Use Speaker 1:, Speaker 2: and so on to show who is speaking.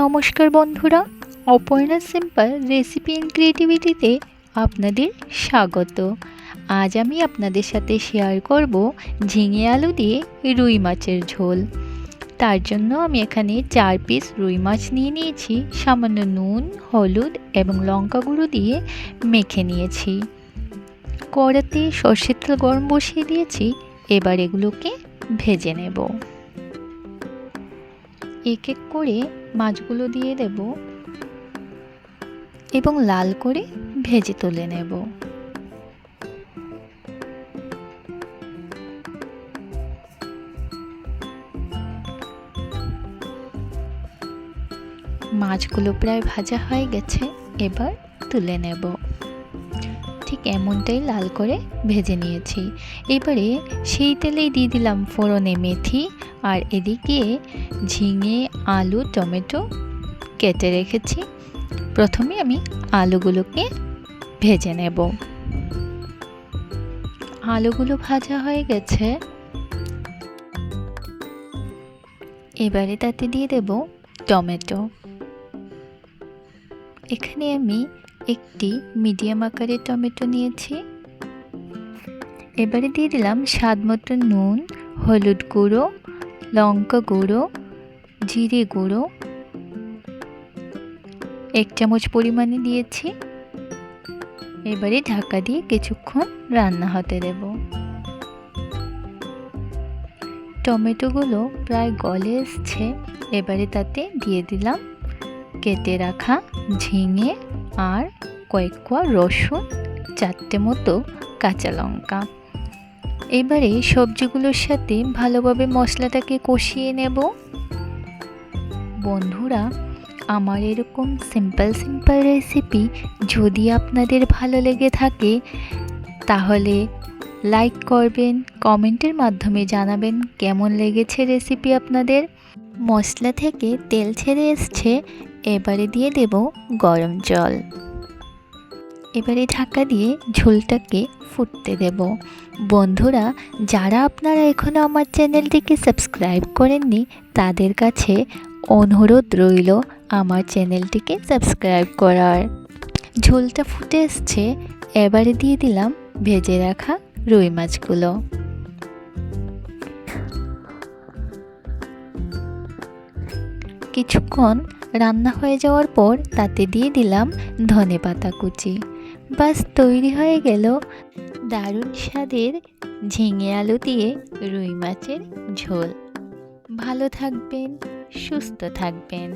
Speaker 1: নমস্কার বন্ধুরা, Aparna simple recipe and ক্রিয়েটিভিটিতে আপনাদের স্বাগত। আজ আমি আপনাদের সাথে শেয়ার করব ঝিঙে আলু দিয়ে রুই মাছের ঝোল। তার জন্য আমি এখানে চার পিস রুই মাছ নিয়ে নিয়েছি, সামান্য নুন, হলুদ এবং লঙ্কা গুঁড়ো দিয়ে মেখে নিয়েছি। কড়াতে সর্ষের তেল গরম বসিয়ে দিয়েছি, এবার এগুলোকে ভেজে নেব। এক এক করে মাছগুলো দিয়ে দেব এবং লাল করে ভেজে তুলে নেব। মাছগুলো প্রায় ভাজা হয়ে গেছে, এবার তুলে নেব। ঠিক এমনটাই লাল করে ভেজে নিয়েছি। এবারে সেই তেলেই দিয়ে দিলাম ফোড়নে মেথি আর এদিকে ঝিঙে, আলু, টমেটো কেটে রেখেছি। প্রথমে আমি আলুগুলোকে ভেজে নেব। আলুগুলো ভাজা হয়ে গেছে। এবারে তাতে দিয়ে দেব টমেটো। এখানে আমি একটি মিডিয়াম আকারের টমেটো নিয়েছি। এবারে দিয়ে দিলাম স্বাদ মতো নুন, হলুদ গুঁড়ো, লঙ্কা গুঁড়ো, জিরে গুঁড়ো। এক চামচ পরিমাণে দিয়েছি। এবারে ঢাকা দিয়ে কিছুক্ষণ রান্না হতে দেব। টমেটোগুলো প্রায় গলে এসছে। এবারে তাতে দিয়ে দিলাম কেটে রাখা ঝিঙে আর কয়েক কোয়া রসুন, চারটে মতো কাঁচা লঙ্কা। এবারে সবজিগুলোর সাথে ভালোভাবে মশলাটাকে কষিয়ে নেব। বন্ধুরা, আমার এরকম সিম্পল সিম্পল রেসিপি যদি আপনাদের ভালো লেগে থাকে, তাহলে লাইক করবেন, কমেন্টের মাধ্যমে জানাবেন কেমন লেগেছে রেসিপি আপনাদের। মশলা থেকে তেল ছেড়ে এসছে এবারে দিয়ে দেব গরম জল। এবারে ঢাকা দিয়ে ঝোলটাকে ফুটতে দেব। বন্ধুরা, যারা আপনারা এখনও আমার চ্যানেলটিকে সাবস্ক্রাইব করেননি, তাদের কাছে অনুরোধ রইল আমার চ্যানেলটিকে সাবস্ক্রাইব করার। ঝোলটা ফুটে এসছে, এবারে দিয়ে দিলাম ভেজে রাখা রুই মাছগুলো। কিছুক্ষণ রান্না হয়ে যাওয়ার পর তাতে দিয়ে দিলাম ধনে পাতা কুচি। বাস তৈরি হয়ে গেল দারুণ স্বাদের ঝিঙে আলু দিয়ে রুই মাছের ঝোল। ভালো থাকবেন, সুস্থ থাকবেন।